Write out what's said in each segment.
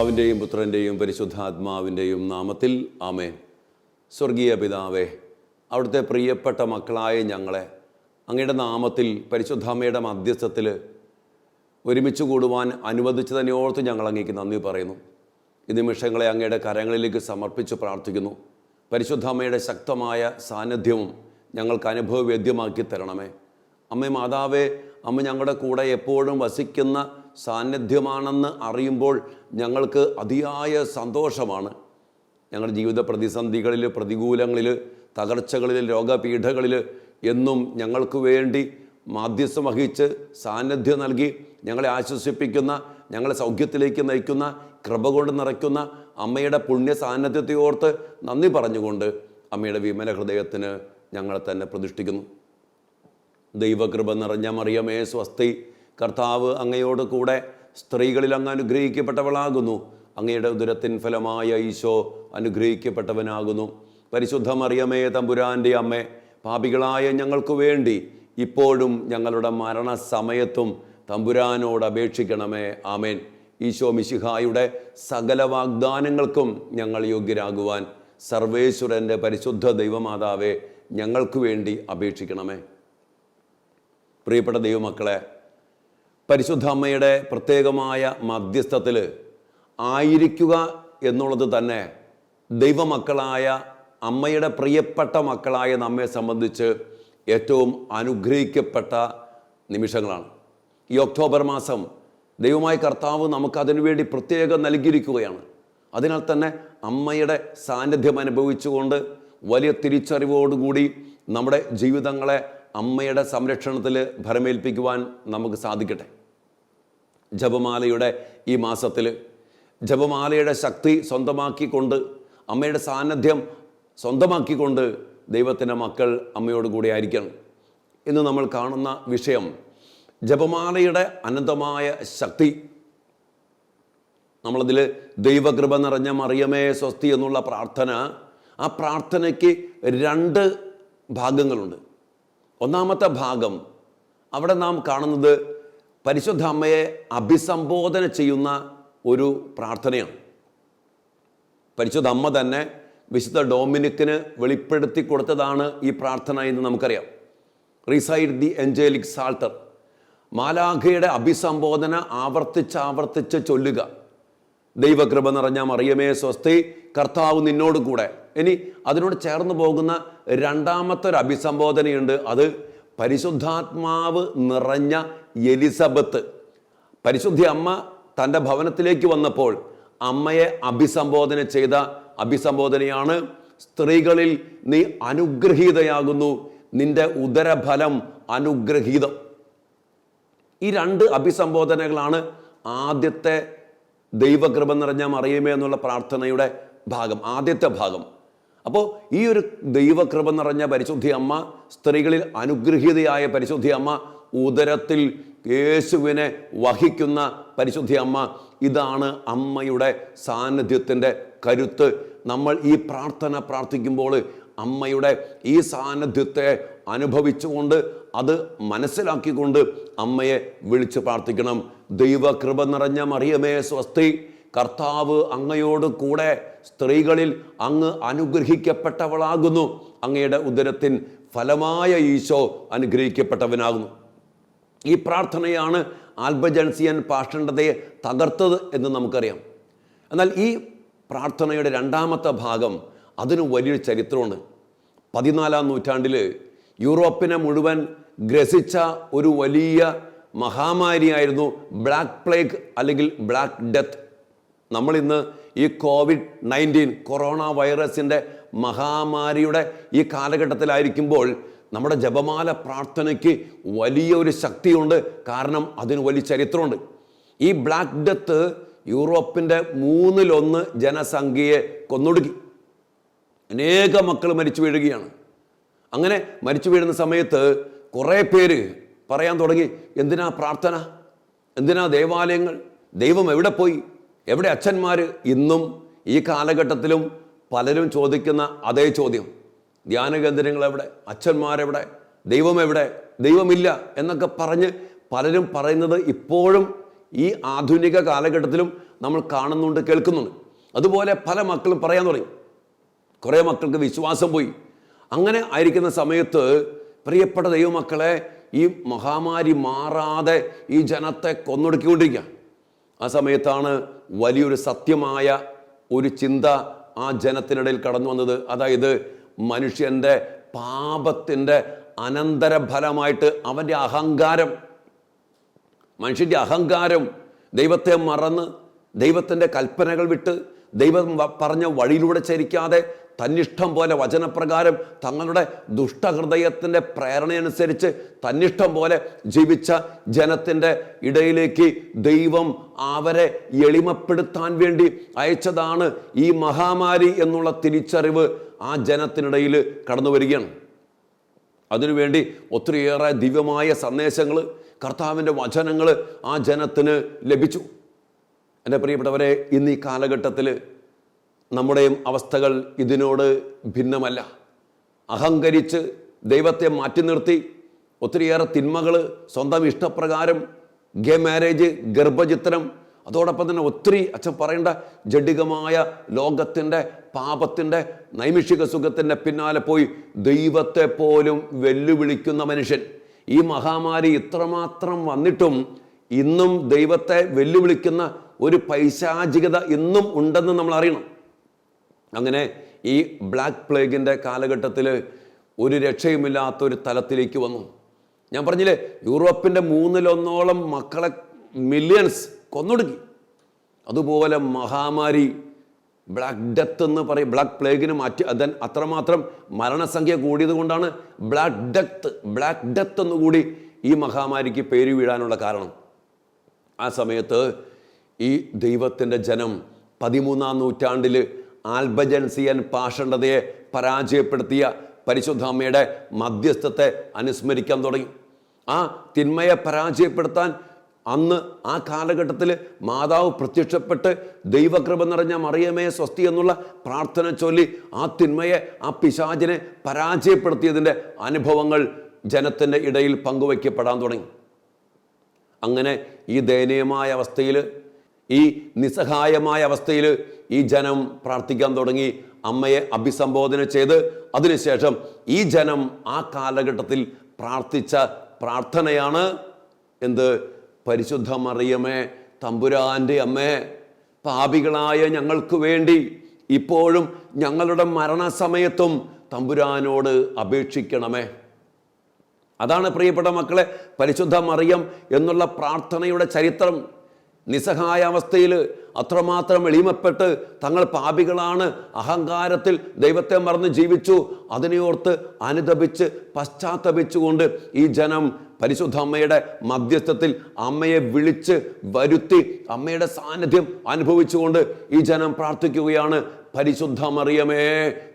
പിതാവിന്റെയും പുത്രന്റെയും പരിശുദ്ധാത്മാവിന്റെയും നാമത്തിൽ ആമേ സ്വർഗീയ പിതാവേ അവിടുത്തെ പ്രിയപ്പെട്ട മക്കളായ ഞങ്ങളെ അങ്ങയുടെ നാമത്തിൽ പരിശുദ്ധാമ്മയുടെ മധ്യസ്ഥത്തിൽ ഒരുമിച്ച് കൂടുവാൻ അനുവദിച്ചതിനെ ഓർത്ത് ഞങ്ങൾ അങ്ങേക്ക് നന്ദി പറയുന്നു. ഈ നിമിഷങ്ങളെ അങ്ങയുടെ കരങ്ങളിലേക്ക് സമർപ്പിച്ച് പ്രാർത്ഥിക്കുന്നു. പരിശുദ്ധാമ്മയുടെ ശക്തമായ സാന്നിധ്യവും ഞങ്ങൾക്ക് അനുഭവവേദ്യമാക്കി തരണമേ. അമ്മ മാതാവേ അമ്മ ഞങ്ങളുടെ കൂടെ എപ്പോഴും വസിക്കുന്ന സാന്നിധ്യമാണെന്ന് അറിയുമ്പോൾ ഞങ്ങൾക്ക് അതിയായ സന്തോഷമാണ്. ഞങ്ങളുടെ ജീവിത പ്രതിസന്ധികളിൽ പ്രതികൂലങ്ങളിൽ തകർച്ചകളിൽ രോഗപീഠകളിൽ എന്നും ഞങ്ങൾക്ക് വേണ്ടി മാധ്യസ്ഥം വഹിച്ച് സാന്നിധ്യം നൽകി ഞങ്ങളെ ആശ്വസിപ്പിക്കുന്ന ഞങ്ങളെ സൗഖ്യത്തിലേക്ക് നയിക്കുന്ന കൃപ കൊണ്ട് നിറയ്ക്കുന്ന അമ്മയുടെ പുണ്യ സാന്നിധ്യത്തെ ഓർത്ത് നന്ദി പറഞ്ഞുകൊണ്ട് അമ്മയുടെ വിമല ഹൃദയത്തിന് ഞങ്ങളെ തന്നെ പ്രതിഷ്ഠിക്കുന്നു. ദൈവകൃപ നിറഞ്ഞ മറിയമേ സ്വസ്തി കർത്താവ് അങ്ങയോട് കൂടെ സ്ത്രീകളിൽ അങ്ങ് അനുഗ്രഹിക്കപ്പെട്ടവളാകുന്നു. അങ്ങയുടെ ഉദരത്തിൻ ഫലമായ ഈശോ അനുഗ്രഹിക്കപ്പെട്ടവനാകുന്നു. പരിശുദ്ധ മറിയമേ തമ്പുരാന്റെ അമ്മ പാപികളായ ഞങ്ങൾക്ക് വേണ്ടി ഇപ്പോഴും ഞങ്ങളുടെ മരണസമയത്തും തമ്പുരാനോട് അപേക്ഷിക്കണമേ. ആമേൻ. ഈശോ മിശിഹായുടെ സകല വാഗ്ദാനങ്ങൾക്കും ഞങ്ങൾ യോഗ്യരാകുവാൻ സർവേശ്വരന്റെ പരിശുദ്ധ ദൈവമാതാവെ ഞങ്ങൾക്ക് വേണ്ടി അപേക്ഷിക്കണമേ. പ്രിയപ്പെട്ട ദൈവമക്കളെ പരിശുദ്ധ അമ്മയുടെ പ്രത്യേകമായ മധ്യസ്ഥത്തിൽ ആയിരിക്കുക എന്നുള്ളത് തന്നെ ദൈവമക്കളായ അമ്മയുടെ പ്രിയപ്പെട്ട മക്കളായ നമ്മെ സംബന്ധിച്ച് ഏറ്റവും അനുഗ്രഹിക്കപ്പെട്ട നിമിഷങ്ങളാണ്. ഈ ഒക്ടോബർ മാസം ദൈവമായ കർത്താവ് നമുക്ക് അതിനുവേണ്ടി പ്രത്യേകം നൽകിയിരിക്കുകയാണ്. അതിനാൽ തന്നെ അമ്മയുടെ സാന്നിധ്യം അനുഭവിച്ചുകൊണ്ട് വലിയ തിരിച്ചറിവോടുകൂടി നമ്മുടെ ജീവിതങ്ങളെ അമ്മയുടെ സംരക്ഷണത്തിൽ ഭരമേൽപ്പിക്കുവാൻ നമുക്ക് സാധിക്കട്ടെ. ജപമാലയുടെ ഈ മാസത്തിൽ. ജപമാലയുടെ ശക്തി സ്വന്തമാക്കിക്കൊണ്ട് അമ്മയുടെ സാന്നിധ്യം സ്വന്തമാക്കിക്കൊണ്ട് ദൈവത്തിന്റെ മക്കൾ അമ്മയോട് കൂടി ആയിരിക്കണം. ഇന്ന് നമ്മൾ കാണുന്ന വിഷയം ജപമാലയുടെ അനന്തമായ ശക്തി. നമ്മളതിൽ ദൈവകൃപ നിറഞ്ഞ മറിയമേ സ്വസ്തി എന്നുള്ള പ്രാർത്ഥന ആ പ്രാർത്ഥനയ്ക്ക് രണ്ട് ഭാഗങ്ങളുണ്ട്. ഒന്നാമത്തെ ഭാഗം അവിടെ നാം കാണുന്നത് പരിശുദ്ധ അമ്മയെ അഭിസംബോധന ചെയ്യുന്ന ഒരു പ്രാർത്ഥനയാണ്. പരിശുദ്ധ അമ്മ തന്നെ വിശുദ്ധ ഡോമിനിക്കിന് വെളിപ്പെടുത്തി കൊടുത്തതാണ് ഈ പ്രാർത്ഥന എന്ന് നമുക്കറിയാം. Recite the angelic psalter. മാലാഖയുടെ അഭിസംബോധന ആവർത്തിച്ച് ആവർത്തിച്ച് ചൊല്ലുക. ദൈവകൃപ നിറഞ്ഞ മറിയമേ സ്വസ്തി കർത്താവ് നിന്നോട് കൂടെ. ഇനി അതിനോട് ചേർന്ന് പോകുന്ന രണ്ടാമത്തെ ഒരു അഭിസംബോധനയുണ്ട്. അത് പരിശുദ്ധാത്മാവ് നിറഞ്ഞ എലിസബത്ത്. പരിശുദ്ധി അമ്മ തന്റെ ഭവനത്തിലേക്ക് വന്നപ്പോൾ അമ്മയെ അഭിസംബോധന ചെയ്ത അഭിസംബോധനയാണ് സ്ത്രീകളിൽ നീ അനുഗ്രഹീതയാകുന്നു നിന്റെ ഉദരഫലം അനുഗ്രഹീതം. ഈ രണ്ട് അഭിസംബോധനകളാണ് ആദ്യത്തെ ദൈവകൃപ നിറഞ്ഞ മറിയമേ എന്നുള്ള പ്രാർത്ഥനയുടെ ഭാഗം ആദ്യത്തെ ഭാഗം. അപ്പോൾ ഈ ഒരു ദൈവകൃപ നിറഞ്ഞ പരിശുദ്ധി അമ്മ സ്ത്രീകളിൽ അനുഗ്രഹീതയായ പരിശുദ്ധി അമ്മ ഉദരത്തിൽ യേശുവിനെ വഹിക്കുന്ന പരിശുദ്ധി അമ്മ ഇതാണ് അമ്മയുടെ സാന്നിധ്യത്തിന്റെ കരുത്ത്. നമ്മൾ ഈ പ്രാർത്ഥന പ്രാർത്ഥിക്കുമ്പോൾ അമ്മയുടെ ഈ സാന്നിധ്യത്തെ അനുഭവിച്ചുകൊണ്ട് അത് മനസ്സിലാക്കിക്കൊണ്ട് അമ്മയെ വിളിച്ച് പ്രാർത്ഥിക്കണം. ദൈവകൃപ നിറഞ്ഞ മറിയമേ സ്വസ്തി. കർത്താവ് അങ്ങയോട് കൂടെ സ്ത്രീകളിൽ അങ്ങ് അനുഗ്രഹിക്കപ്പെട്ടവളാകുന്നു. അങ്ങയുടെ ഉദരത്തിൻ ഫലമായ ഈശോ അനുഗ്രഹിക്കപ്പെട്ടവനാകുന്നു. ഈ പ്രാർത്ഥനയാണ് ആൽബജൻസിയൻ പാഷണ്ഡതയെ തകർത്തത് എന്ന് നമുക്കറിയാം. എന്നാൽ ഈ പ്രാർത്ഥനയുടെ രണ്ടാമത്തെ ഭാഗം അതിന് വലിയൊരു ചരിത്രമുണ്ട്. പതിനാലാം നൂറ്റാണ്ടിൽ യൂറോപ്പിനെ മുഴുവൻ ഗ്രസിച്ച ഒരു വലിയ മഹാമാരിയായിരുന്നു ബ്ലാക്ക് പ്ലേഗ് അല്ലെങ്കിൽ ബ്ലാക്ക് ഡെത്ത്. നമ്മളിന്ന് ഈ കോവിഡ് നയന്റീൻ കൊറോണ വൈറസിന്റെ മഹാമാരിയുടെ ഈ കാലഘട്ടത്തിലായിരിക്കുമ്പോൾ നമ്മുടെ ജപമാല പ്രാർത്ഥനയ്ക്ക് വലിയൊരു ശക്തിയുണ്ട്. കാരണം അതിന് വലിയ ചരിത്രമുണ്ട്. ഈ ബ്ലാക്ക് ഡെത്ത് യൂറോപ്പിന്റെ മൂന്നിലൊന്ന് ജനസംഖ്യയെ കൊന്നൊടുക്കി. അനേക മക്കൾ മരിച്ചു വീഴുകയാണ്. അങ്ങനെ മരിച്ചു വീഴുന്ന സമയത്ത് കുറേ പേര് പറയാൻ തുടങ്ങി എന്തിനാ പ്രാർത്ഥന? എന്തിനാ ദേവാലയങ്ങൾ? ദൈവം എവിടെ പോയി? എവിടെ അച്ഛന്മാർ ഇന്നും ഈ കാലഘട്ടത്തിലും പലരും ചോദിക്കുന്ന അതേ ചോദ്യം. ധ്യാന കേന്ദ്രങ്ങൾ എവിടെ അച്ഛന്മാരെവിടെ? ദൈവം എവിടെ ദൈവമില്ല എന്നൊക്കെ പറഞ്ഞ് പലരും പറയുന്നത് ഇപ്പോഴും ഈ ആധുനിക കാലഘട്ടത്തിലും നമ്മൾ കാണുന്നുണ്ട് കേൾക്കുന്നുണ്ട്. അതുപോലെ പല മക്കളും പറയാൻ തുടങ്ങി. കുറേ മക്കൾക്ക് വിശ്വാസം പോയി. അങ്ങനെ ആയിരിക്കുന്ന സമയത്ത് പ്രിയപ്പെട്ട ദൈവമക്കളെ ഈ മഹാമാരി മാറാതെ ഈ ജനത്തെ കൊന്നൊടുക്കിക്കൊണ്ടിരിക്കുക. ആ സമയത്താണ് വലിയൊരു സത്യമായ ഒരു ചിന്ത ആ ജനത്തിനിടയിൽ കടന്നു വന്നത്. അതായത് മനുഷ്യന്റെ പാപത്തിന്റെ അനന്തരഫലമായിട്ട് അവന്റെ അഹങ്കാരം മനുഷ്യന്റെ അഹങ്കാരം ദൈവത്തെ മറന്ന് ദൈവത്തിന്റെ കൽപ്പനകൾ വിട്ട് ദൈവം പറഞ്ഞ വഴിയിലൂടെ ചരിക്കാതെ തന്നിഷ്ടം പോലെ വചനപ്രകാരം തങ്ങളുടെ ദുഷ്ടഹൃദയത്തിന്റെ പ്രേരണയനുസരിച്ച് തന്നിഷ്ടം പോലെ ജീവിച്ച ജനത്തിന്റെ ഇടയിലേക്ക് ദൈവം അവരെ എളിമപ്പെടുത്താൻ വേണ്ടി അയച്ചതാണ് ഈ മഹാമാരി എന്നുള്ള തിരിച്ചറിവ് ആ ജനത്തിനിടയിൽ കടന്നു വരികയാണ്. അതിനുവേണ്ടി ഒത്തിരിയേറെ ദിവ്യമായ സന്ദേശങ്ങൾ കർത്താവിന്റെ വചനങ്ങൾ ആ ജനത്തിന് ലഭിച്ചു. എന്റെ പ്രിയപ്പെട്ടവരെ ഇന്ന് ഈ കാലഘട്ടത്തിൽ നമ്മുടെയും അവസ്ഥകൾ ഇതിനോട് ഭിന്നമല്ല. അഹങ്കരിച്ച് ദൈവത്തെ മാറ്റി നിർത്തി ഒത്തിരിയേറെ തിന്മകൾ സ്വന്തം ഇഷ്ടപ്രകാരം ഗേ മാരേജ് ഗർഭചിത്രം അതോടൊപ്പം തന്നെ ഒത്തിരി അച്ഛൻ പറയേണ്ട ജഡികമായ ലോകത്തിന്റെ പാപത്തിന്റെ നൈമിഷിക സുഖത്തിന്റെ പിന്നാലെ പോയി ദൈവത്തെ പോലും വെല്ലുവിളിക്കുന്ന മനുഷ്യൻ. ഈ മഹാമാരി ഇത്രമാത്രം വന്നിട്ടും ഇന്നും ദൈവത്തെ വെല്ലുവിളിക്കുന്ന ഒരു പൈശാചികത ഇന്നും ഉണ്ടെന്ന് നമ്മൾ അറിയണം അങ്ങനെ ഈ ബ്ലാക്ക് പ്ലേഗിന്റെ കാലഘട്ടത്തിൽ ഒരു രക്ഷയുമില്ലാത്ത ഒരു തലത്തിലേക്ക് വന്നു. ഞാൻ പറഞ്ഞില്ലേ യൂറോപ്പിന്റെ മൂന്നിലൊന്നോളം മക്കളെ മില്യൺസ് കൊന്നൊടുക്കി. അതുപോലെ മഹാമാരി ബ്ലാക്ക് ഡെത്ത് എന്ന് പറയും ബ്ലാക്ക് പ്ലേഗിന് മാറ്റി അതൻ അത്രമാത്രം മരണസംഖ്യ കൂടിയത് കൊണ്ടാണ് ബ്ലാക്ക് ഡെത്ത് ബ്ലാക്ക് ഡെത്ത് എന്നുകൂടി ഈ മഹാമാരിക്ക് പേര് വീഴാനുള്ള കാരണം. ആ സമയത്ത് ഈ ദൈവത്തിന്റെ ജനം പതിമൂന്നാം നൂറ്റാണ്ടിൽ ആൽബജൻസിയൻ പാഷണ്ഡതയെ പരാജയപ്പെടുത്തിയ പരിശുദ്ധാമ്മയുടെ മധ്യസ്ഥത്തെ അനുസ്മരിക്കാൻ തുടങ്ങി. ആ തിന്മയെ പരാജയപ്പെടുത്താൻ അന്ന് ആ കാലഘട്ടത്തിൽ മാതാവ് പ്രത്യക്ഷപ്പെട്ട് ദൈവകൃപ നിറഞ്ഞ മറിയമേ സ്വസ്തി എന്നുള്ള പ്രാർത്ഥന ചൊല്ലി ആ തിന്മയെ ആ പിശാചിനെ പരാജയപ്പെടുത്തിയതിന്റെ അനുഭവങ്ങൾ ജനത്തിന്റെ ഇടയിൽ പങ്കുവയ്ക്കപ്പെടാൻ തുടങ്ങി. അങ്ങനെ ഈ ദയനീയമായ അവസ്ഥയിൽ ഈ നിസ്സഹായമായ അവസ്ഥയിൽ ഈ ജനം പ്രാർത്ഥിക്കാൻ തുടങ്ങി. അമ്മയെ അഭിസംബോധന ചെയ്ത് അതിനുശേഷം ഈ ജനം ആ കാലഘട്ടത്തിൽ പ്രാർത്ഥിച്ച പ്രാർത്ഥനയാണ് എന്ത്? പരിശുദ്ധ മറിയമേ തമ്പുരാന്റെ അമ്മേ പാപികളായ ഞങ്ങൾക്ക് വേണ്ടി ഇപ്പോഴും ഞങ്ങളുടെ മരണസമയത്തും തമ്പുരാനോട് അപേക്ഷിക്കണമേ. അതാണ് പ്രിയപ്പെട്ട മക്കളെ പരിശുദ്ധ മറിയം എന്നുള്ള പ്രാർത്ഥനയുടെ ചരിത്രം. നിസ്സഹായ അവസ്ഥയിൽ അത്രമാത്രം എളിമപ്പെട്ട് തങ്ങൾ പാപികളാണ് അഹങ്കാരത്തിൽ ദൈവത്തെ മറന്ന് ജീവിച്ചു അതിനെയോർത്ത് അനുദപിച്ച് പശ്ചാത്തപിച്ചുകൊണ്ട് ഈ ജനം പരിശുദ്ധ അമ്മയുടെ മധ്യസ്ഥത്തിൽ അമ്മയെ വിളിച്ച് വരുത്തി അമ്മയുടെ സാന്നിധ്യം അനുഭവിച്ചുകൊണ്ട് ഈ ജനം പ്രാർത്ഥിക്കുകയാണ്. പരിശുദ്ധ മറിയമേ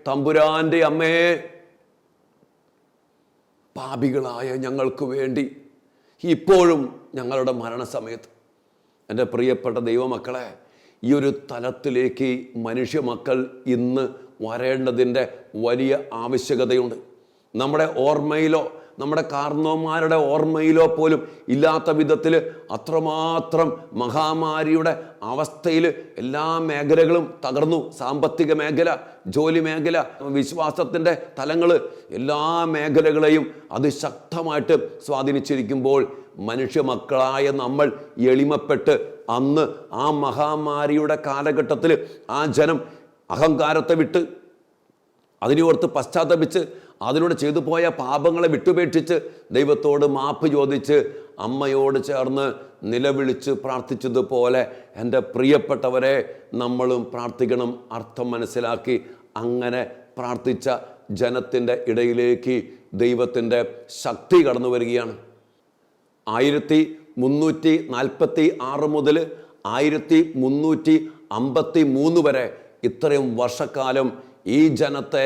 തമ്പുരാന്റെ അമ്മേ പാപികളായ ഞങ്ങൾക്ക് വേണ്ടി ഇപ്പോഴും ഞങ്ങളുടെ മരണസമയത്ത് എന്റെ പ്രിയപ്പെട്ട ദൈവമക്കളെ ഈ ഒരു തലത്തിലേക്ക് മനുഷ്യ മക്കൾ ഇന്ന് വരേണ്ടതിന്റെ വലിയ ആവശ്യകതയുണ്ട്. നമ്മുടെ ഓർമ്മയിലോ നമ്മുടെ കാർന്നോന്മാരുടെ ഓർമ്മയിലോ പോലും ഇല്ലാത്ത വിധത്തിൽ അത്രമാത്രം മഹാമാരിയുടെ അവസ്ഥയിൽ എല്ലാ മേഖലകളും തകർന്നു. സാമ്പത്തിക മേഖല ജോലി മേഖല വിശ്വാസത്തിന്റെ തലങ്ങൾ എല്ലാ മേഖലകളെയും അത് ശക്തമായിട്ട് സ്വാധീനിച്ചിരിക്കുമ്പോൾ മനുഷ്യ മക്കളായ നമ്മൾ എളിമപ്പെട്ട് അന്ന് ആ മഹാമാരിയുടെ കാലഘട്ടത്തിൽ ആ ജനം അഹങ്കാരത്തെ വിട്ട് അതിനോർത്ത് പശ്ചാത്തപിച്ച് അതിനോട് ചെയ്തു പോയ പാപങ്ങളെ വിട്ടുപേക്ഷിച്ച് ദൈവത്തോട് മാപ്പ് ചോദിച്ച് അമ്മയോട് ചേർന്ന് നിലവിളിച്ച് പ്രാർത്ഥിച്ചതുപോലെ എന്റെ പ്രിയപ്പെട്ടവരെ നമ്മളും പ്രാർത്ഥിക്കണം അർത്ഥം മനസ്സിലാക്കി അങ്ങനെ പ്രാർത്ഥിച്ച ജനത്തിന്റെ ഇടയിലേക്ക് ദൈവത്തിന്റെ ശക്തി കടന്നു വരികയാണ്. ആയിരത്തി മുന്നൂറ്റി നാൽപ്പത്തി ആറ് മുതൽ ആയിരത്തി മുന്നൂറ്റി അമ്പത്തി മൂന്ന് വരെ ഇത്രയും വർഷക്കാലം ഈ ജനത്തെ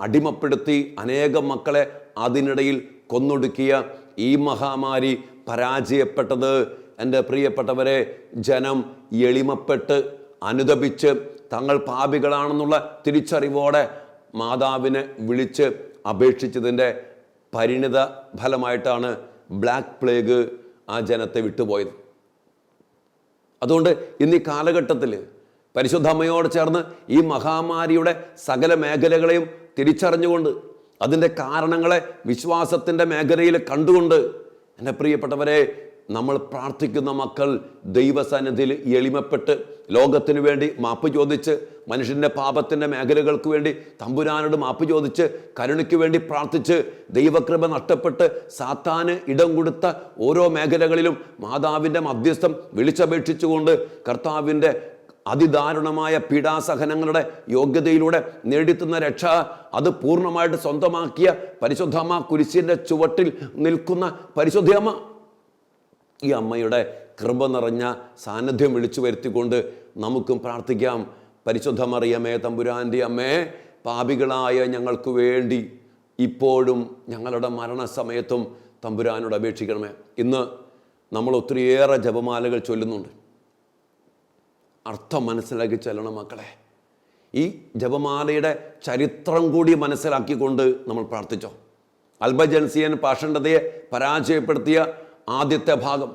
അടിമപ്പെടുത്തി അനേകം മക്കളെ അതിനിടയിൽ കൊന്നൊടുക്കിയ ഈ മഹാമാരി പരാജയപ്പെട്ടത്. എന്റെ പ്രിയപ്പെട്ടവരെ ജനം എളിമപ്പെട്ട് അനുദപിച്ച് തങ്ങൾ പാപികളാണെന്നുള്ള തിരിച്ചറിവോടെ മാതാവിനെ വിളിച്ച് അപേക്ഷിച്ചതിന്റെ പരിണിത ഫലമായിട്ടാണ് ബ്ലാക്ക് പ്ലേഗ് ആ ജനത്തെ വിട്ടുപോയത്. അതുകൊണ്ട് ഇന്ന് ഈ കാലഘട്ടത്തിൽ പരിശുദ്ധ അമ്മയോട് ചേർന്ന് ഈ മഹാമാരിയുടെ സകല മേഖലകളെയും തിരിച്ചറിഞ്ഞുകൊണ്ട് അതിന്റെ കാരണങ്ങളെ വിശ്വാസത്തിന്റെ മേഖലയിൽ കണ്ടുകൊണ്ട് എന്റെ പ്രിയപ്പെട്ടവരെ നമ്മൾ പ്രാർത്ഥിക്കുന്ന മക്കൾ ദൈവസന്നിധിയിൽ എളിമപ്പെട്ട് ലോകത്തിനു വേണ്ടി മാപ്പ് ചോദിച്ച് മനുഷ്യന്റെ പാപത്തിന്റെ മേഖലകൾക്ക് വേണ്ടി തമ്പുരാനോട് മാപ്പ് ചോദിച്ച് കരുണയ്ക്ക് വേണ്ടി പ്രാർത്ഥിച്ച് ദൈവകൃപ നഷ്ടപ്പെട്ട് സാത്താന് ഇടം കൊടുത്ത ഓരോ മേഖലകളിലും മാതാവിന്റെ മധ്യസ്ഥം വിളിച്ചപേക്ഷിച്ചുകൊണ്ട് കർത്താവിന്റെ അതിദാരുണമായ പീഡാസഹനങ്ങളുടെ യോഗ്യതയിലൂടെ നേടിത്തുന്ന രക്ഷ അത് പൂർണമായിട്ട് സ്വന്തമാക്കിയ പരിശുദ്ധമ്മ കുരിശിന്റെ ചുവട്ടിൽ നിൽക്കുന്ന പരിശുദ്ധയമ്മ ഈ അമ്മയുടെ കൃപ നിറഞ്ഞ സാന്നിധ്യം വിളിച്ചു വരുത്തിക്കൊണ്ട് നമുക്കും പ്രാർത്ഥിക്കാം. പരിശുദ്ധ മറിയമേ തമ്പുരാന്റെ അമ്മേ പാപികളായ ഞങ്ങൾക്ക് വേണ്ടി ഇപ്പോഴും ഞങ്ങളുടെ മരണസമയത്തും തമ്പുരാനോട് അപേക്ഷിക്കണമേ. ഇന്ന് നമ്മൾ ഒത്തിരിയേറെ ജപമാലകൾ ചൊല്ലുന്നുണ്ട്. അർത്ഥം മനസ്സിലാക്കി ചെല്ലണം മക്കളെ. ഈ ജപമാലയുടെ ചരിത്രം കൂടി മനസ്സിലാക്കിക്കൊണ്ട് നമ്മൾ പ്രാർത്ഥിച്ചോ. അൽബജൻസിയൻ പാഷണ്ഡതയെ പരാജയപ്പെടുത്തിയ ആദ്യത്തെ ഭാഗം.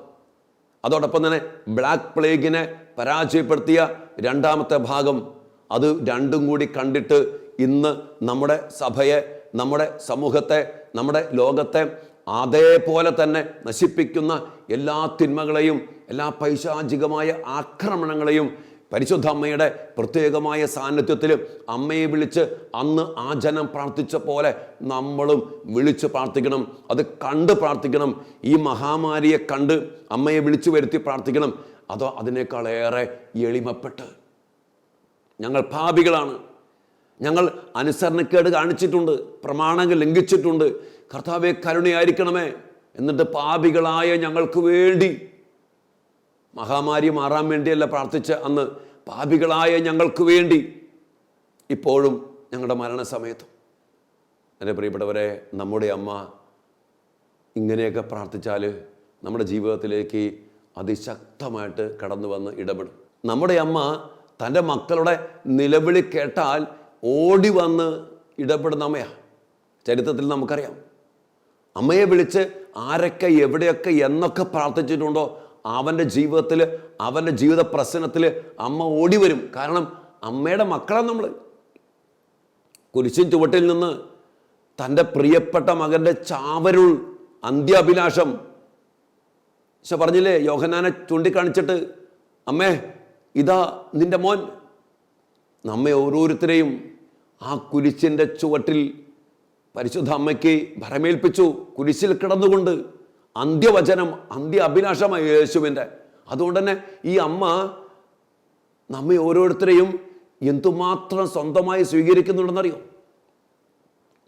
അതോടൊപ്പം തന്നെ ബ്ലാക്ക് പ്ലേഗിനെ പരാജയപ്പെടുത്തിയ രണ്ടാമത്തെ ഭാഗം. അത് രണ്ടും കൂടി കണ്ടിട്ട് ഇന്ന് നമ്മുടെ സഭയെ നമ്മുടെ സമൂഹത്തെ നമ്മുടെ ലോകത്തെ അതേപോലെ തന്നെ നശിപ്പിക്കുന്ന എല്ലാ തിന്മകളെയും എല്ലാ പൈശാചികമായ ആക്രമണങ്ങളെയും പരിശുദ്ധ അമ്മയുടെ പ്രത്യേകമായ സാന്നിധ്യത്തിൽ അമ്മയെ വിളിച്ച് അന്ന് ആ ജനം പ്രാർത്ഥിച്ച പോലെ നമ്മളും വിളിച്ച് പ്രാർത്ഥിക്കണം. അത് കണ്ട് പ്രാർത്ഥിക്കണം. ഈ മഹാമാരിയെ കണ്ട് അമ്മയെ വിളിച്ചു വരുത്തി പ്രാർത്ഥിക്കണം. അതോ അതിനേക്കാളേറെ എളിമപ്പെട്ട്. ഞങ്ങൾ പാപികളാണ്. ഞങ്ങൾ അനുസരണക്കേട് കാണിച്ചിട്ടുണ്ട്. പ്രമാണങ്ങൾ ലംഘിച്ചിട്ടുണ്ട്. കർത്താവെ കരുണയായിരിക്കണമേ. എന്നിട്ട് പാപികളായ ഞങ്ങൾക്ക് വേണ്ടി മഹാമാരി മാറാൻ വേണ്ടിയല്ല പ്രാർത്ഥിച്ച് അന്ന് പാപികളായ ഞങ്ങൾക്ക് വേണ്ടി ഇപ്പോഴും ഞങ്ങളുടെ മരണസമയത്തും. എന്റെ പ്രിയപ്പെട്ടവരെ നമ്മുടെ അമ്മ ഇങ്ങനെയൊക്കെ പ്രാർത്ഥിച്ചാൽ നമ്മുടെ ജീവിതത്തിലേക്ക് അതിശക്തമായിട്ട് കടന്നു വന്ന് ഇടപെടും. നമ്മുടെ അമ്മ തന്റെ മക്കളുടെ നിലവിളി കേട്ടാൽ ഓടി വന്ന് ഇടപെടുന്ന അമ്മയാണ് ചരിത്രത്തിൽ നമുക്കറിയാം. അമ്മയെ വിളിച്ച് ആരൊക്കെ എവിടെയൊക്കെ എന്നൊക്കെ പ്രാർത്ഥിച്ചിട്ടുണ്ടോ അവന്റെ ജീവിതത്തിൽ അവന്റെ ജീവിത പ്രശ്നത്തിൽ അമ്മ ഓടി വരും. കാരണം അമ്മയുടെ മക്കളാണ് നമ്മൾ. കുരിശിൻ ചുവട്ടിൽ നിന്ന് തന്റെ പ്രിയപ്പെട്ട മകന്റെ ചാവരുൾ അന്ത്യാഭിലാഷം. പക്ഷെ പറഞ്ഞില്ലേ യോഹനാനെ ചൂണ്ടിക്കാണിച്ചിട്ട് അമ്മേ ഇതാ നിന്റെ മോൻ. നമ്മെ ഓരോരുത്തരെയും ആ കുരിശിന്റെ ചുവട്ടിൽ പരിശുദ്ധ അമ്മയ്ക്ക് ഭരമേൽപ്പിച്ചു. കുരിശിൽ കിടന്നുകൊണ്ട് അന്ത്യവചനം അന്ത്യ അഭിലാഷമായി യേശുവിന്റെ. അതുകൊണ്ട് തന്നെ ഈ അമ്മ നമ്മെ ഓരോരുത്തരെയും എന്തുമാത്രം സ്വന്തമായി സ്വീകരിക്കുന്നുണ്ടെന്നറിയോ?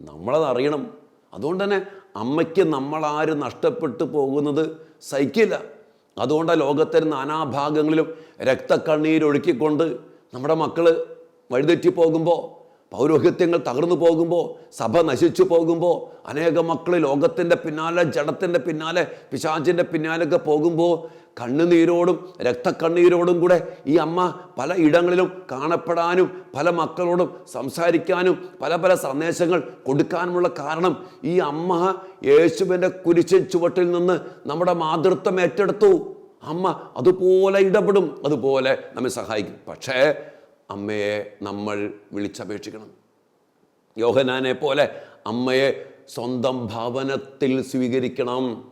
നമ്മളത് അറിയണം അതുകൊണ്ട് തന്നെ അമ്മയ്ക്ക് നമ്മളാരും നഷ്ടപ്പെട്ടു പോകുന്നത് സഹിക്കില്ല. അതുകൊണ്ട് ലോകത്തിന് നാനാഭാഗങ്ങളിലും രക്തക്കണ്ണീരൊഴുക്കിക്കൊണ്ട് നമ്മുടെ മക്കൾ വഴിതെറ്റി പോകുമ്പോൾ പൗരോഹിത്യങ്ങൾ തകർന്നു പോകുമ്പോൾ സഭ നശിച്ചു പോകുമ്പോൾ അനേക മക്കൾ ലോകത്തിന്റെ പിന്നാലെ ജഡത്തിന്റെ പിന്നാലെ പിശാചിന്റെ പിന്നാലൊക്കെ പോകുമ്പോൾ കണ്ണുനീരോടും രക്തക്കണ്ണീരോടും കൂടെ ഈ അമ്മ പല ഇടങ്ങളിലും കാണപ്പെടാനും പല മക്കളോടും സംസാരിക്കാനും പല പല സന്ദേശങ്ങൾ കൊടുക്കാനുമുള്ള കാരണം ഈ അമ്മ യേശുവിന്റെ കുരിശൻ ചുവട്ടിൽ നിന്ന് നമ്മുടെ മാതൃത്വം ഏറ്റെടുത്തു. അമ്മ അതുപോലെ ഇടപെടും അതുപോലെ നമ്മെ സഹായിക്കും. പക്ഷേ അമ്മയെ നമ്മൾ വിളിച്ചപേക്ഷിക്കണം. യോഹനാനെ പോലെ അമ്മയെ സ്വന്തം ഭവനത്തിൽ സ്വീകരിക്കണം.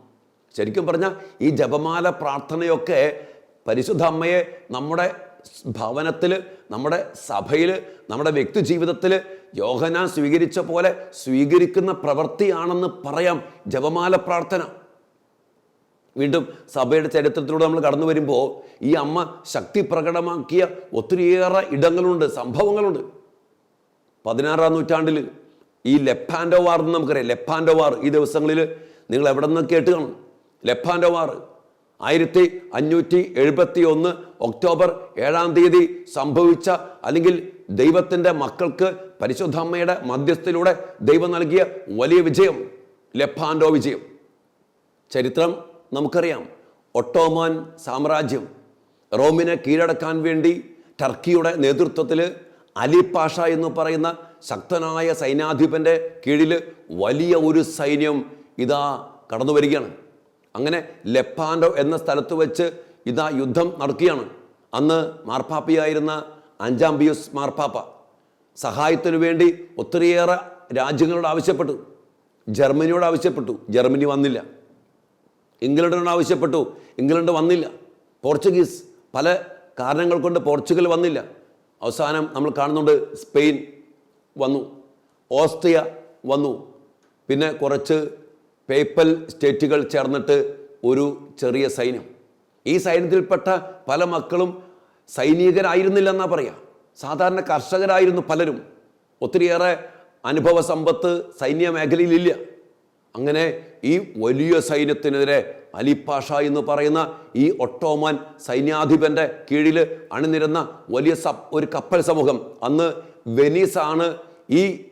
ശരിക്കും പറഞ്ഞാൽ ഈ ജപമാല പ്രാർത്ഥനയൊക്കെ പരിശുദ്ധ അമ്മയെ നമ്മുടെ ഭവനത്തിൽ നമ്മുടെ സഭയിൽ നമ്മുടെ വ്യക്തി ജീവിതത്തിൽ യോഹനാൻ സ്വീകരിച്ച പോലെ സ്വീകരിക്കുന്ന പ്രവൃത്തിയാണെന്ന് പറയാം ജപമാല പ്രാർത്ഥന. വീണ്ടും സഭയുടെ ചരിത്രത്തിലൂടെ നമ്മൾ കടന്നു വരുമ്പോൾ ഈ അമ്മ ശക്തി പ്രകടമാക്കിയ ഒത്തിരിയേറെ ഇടങ്ങളുണ്ട് സംഭവങ്ങളുണ്ട്. പതിനാറാം നൂറ്റാണ്ടിൽ ഈ ലെപ്പാൻഡോ വാർ എന്ന് നമുക്കറിയാം. ലെപ്പാൻഡോ വാർ ഈ ദിവസങ്ങളിൽ നിങ്ങൾ എവിടെ നിന്ന് കേട്ട് കാണും. ലെപ്പാൻഡോ വാർ ആയിരത്തി അഞ്ഞൂറ്റി എഴുപത്തി ഒന്ന് ഒക്ടോബർ ഏഴാം തീയതി സംഭവിച്ച അല്ലെങ്കിൽ ദൈവത്തിന്റെ മക്കൾക്ക് പരിശുദ്ധ അമ്മയുടെ മധ്യസ്ഥയിലൂടെ ദൈവം നൽകിയ വലിയ വിജയം ലെപ്പാൻഡോ വിജയം. ചരിത്രം നമുക്കറിയാം ഒട്ടോമാൻ സാമ്രാജ്യം റോമിനെ കീഴടക്കാൻ വേണ്ടി ടർക്കിയുടെ നേതൃത്വത്തിൽ അലി പാഷ എന്ന് പറയുന്ന ശക്തനായ സൈന്യാധിപന്റെ കീഴിൽ വലിയ ഒരു സൈന്യം ഇതാ കടന്നു വരികയാണ്. അങ്ങനെ ലെപ്പാൻഡോ എന്ന സ്ഥലത്ത് വെച്ച് ഇതാ യുദ്ധം നടക്കുകയാണ്. അന്ന് മാർപ്പാപ്പയായിരുന്ന അഞ്ചാം പിയൂസ് മാർപ്പാപ്പ സഹായത്തിനു വേണ്ടി ഒത്തിരിയേറെ രാജ്യങ്ങളോട് ആവശ്യപ്പെട്ടു. ജർമ്മനിയോട് ആവശ്യപ്പെട്ടു. ജർമ്മനി വന്നില്ല. ഇംഗ്ലണ്ടിനോട് ആവശ്യപ്പെട്ടു. ഇംഗ്ലണ്ട് വന്നില്ല. പോർച്ചുഗീസ് പല കാരണങ്ങൾ കൊണ്ട് പോർച്ചുഗൽ വന്നില്ല. അവസാനം നമ്മൾ കാണുന്നുണ്ട് സ്പെയിൻ വന്നു. ഓസ്ട്രിയ വന്നു. പിന്നെ കുറച്ച് പേപ്പൽ സ്റ്റേറ്റുകൾ ചേർന്നിട്ട് ഒരു ചെറിയ സൈന്യം. ഈ സൈന്യത്തിൽപ്പെട്ട പല മക്കളും സൈനികരായിരുന്നില്ല എന്നാ പറയാ. സാധാരണ കർഷകരായിരുന്നു പലരും. ഒത്തിരിയേറെ അനുഭവ സമ്പത്ത് സൈന്യ മേഖലയിലില്ല അങ്ങനെ ഈ വലിയ സൈന്യത്തിനെതിരെ അലിപ്പാഷ എന്ന് പറയുന്ന ഈ ഒട്ടോമാൻ സൈന്യാധിപന്റെ കീഴിൽ അണിനിരുന്ന വലിയ ഒരു കപ്പൽ സമൂഹം. അന്ന് വെനീസാണ് ഈ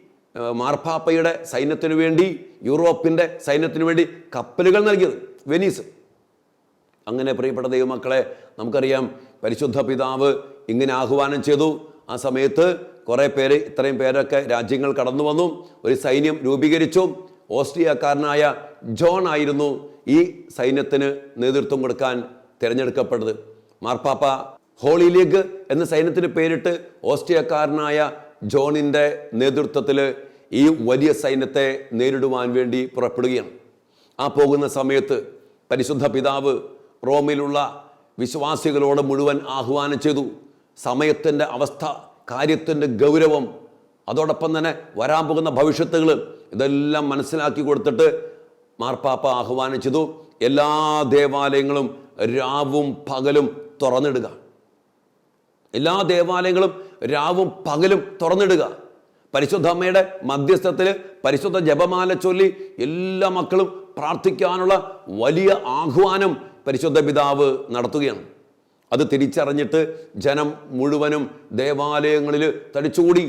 മാർപ്പാപ്പയുടെ സൈന്യത്തിനു വേണ്ടി യൂറോപ്പിന്റെ സൈന്യത്തിനു വേണ്ടി കപ്പലുകൾ നൽകിയത്. വെനീസ്. അങ്ങനെ പ്രിയപ്പെട്ട ദൈവമക്കളെ നമുക്കറിയാം പരിശുദ്ധ പിതാവ് ഇങ്ങനെ ആഹ്വാനം ചെയ്തു. ആ സമയത്ത് കുറേ പേര് ഇത്രയും പേരൊക്കെ രാജ്യങ്ങൾ കടന്നു വന്നു. ഒരു സൈന്യം രൂപീകരിച്ചു. ഓസ്ട്രിയക്കാരനായ ജോൺ ആയിരുന്നു ഈ സൈന്യത്തിന് നേതൃത്വം കൊടുക്കാൻ തിരഞ്ഞെടുക്കപ്പെട്ടത്. മാർപ്പാപ്പ ഹോളി ലീഗ് എന്ന സൈന്യത്തിന് പേരിട്ട് ഓസ്ട്രിയക്കാരനായ ജോണിന്റെ നേതൃത്വത്തിൽ ഈ വലിയ സൈന്യത്തെ നേരിടുവാൻ വേണ്ടി പുറപ്പെടുകയാണ്. ആ പോകുന്ന സമയത്ത് പരിശുദ്ധ പിതാവ് റോമിലുള്ള വിശ്വാസികളോട് മുഴുവൻ ആഹ്വാനം ചെയ്തു. സമയത്തിന്റെ അവസ്ഥ കാര്യത്തിന്റെ ഗൗരവം അതോടൊപ്പം തന്നെ വരാൻ പോകുന്ന ഭവിഷ്യത്തുകൾ ഇതെല്ലാം മനസ്സിലാക്കി കൊടുത്തിട്ട് മാർപ്പാപ്പ ആഹ്വാനം ചെയ്തു എല്ലാ ദേവാലയങ്ങളും രാവും പകലും തുറന്നിടുക. എല്ലാ ദേവാലയങ്ങളും രാവും പകലും തുറന്നിടുക. പരിശുദ്ധ അമ്മയുടെ മധ്യസ്ഥത്തിൽ പരിശുദ്ധ ജപമാല ചൊല്ലി എല്ലാ മക്കളും പ്രാർത്ഥിക്കാനുള്ള വലിയ ആഹ്വാനം പരിശുദ്ധ പിതാവ് നടത്തുകയാണ്. അത് തിരിച്ചറിഞ്ഞിട്ട് ജനം മുഴുവനും ദേവാലയങ്ങളിൽ തടിച്ചുകൂടി.